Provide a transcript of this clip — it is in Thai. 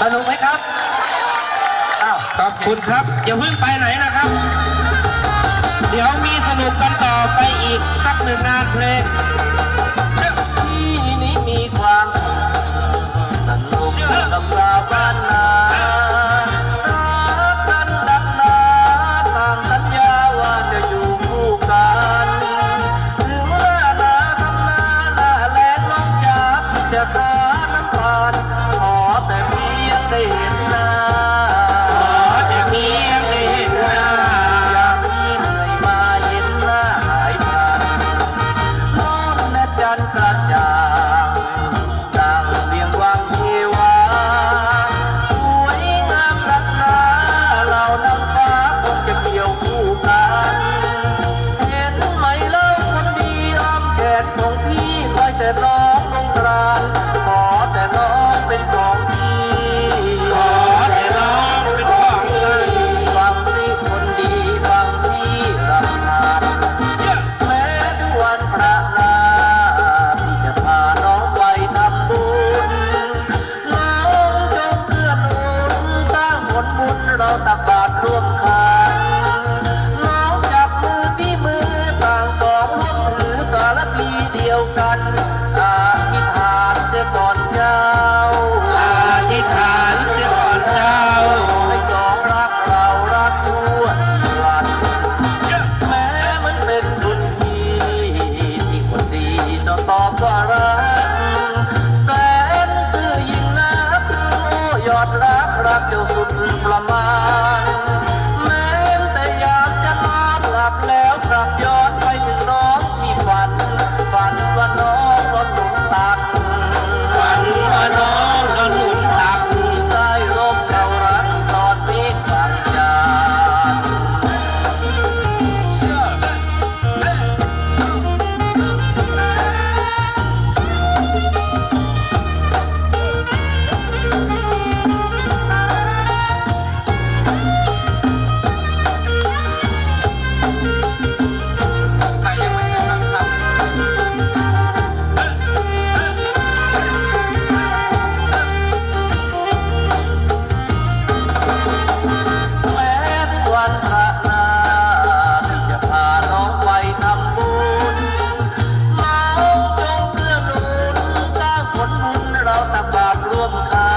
สนุกไหมครับอ้าขอบคุณครับอย่าเพิ่งไปไหนนะครับ เดี๋ยวมีสนุกกันต่อไปอีกสักหนึ่งงาเพลงที่นี้มีความสนุกกับชาบ้านนารักกันดันต่างสัญญาว่าจะอยู่คู่กันถึงหน้าหนาทำนาหน้าแรงน้งจากจะทาน้ำตาลขอแต่ they at. รักรักเดียวสุดประมาณ สับปากร่วมกัน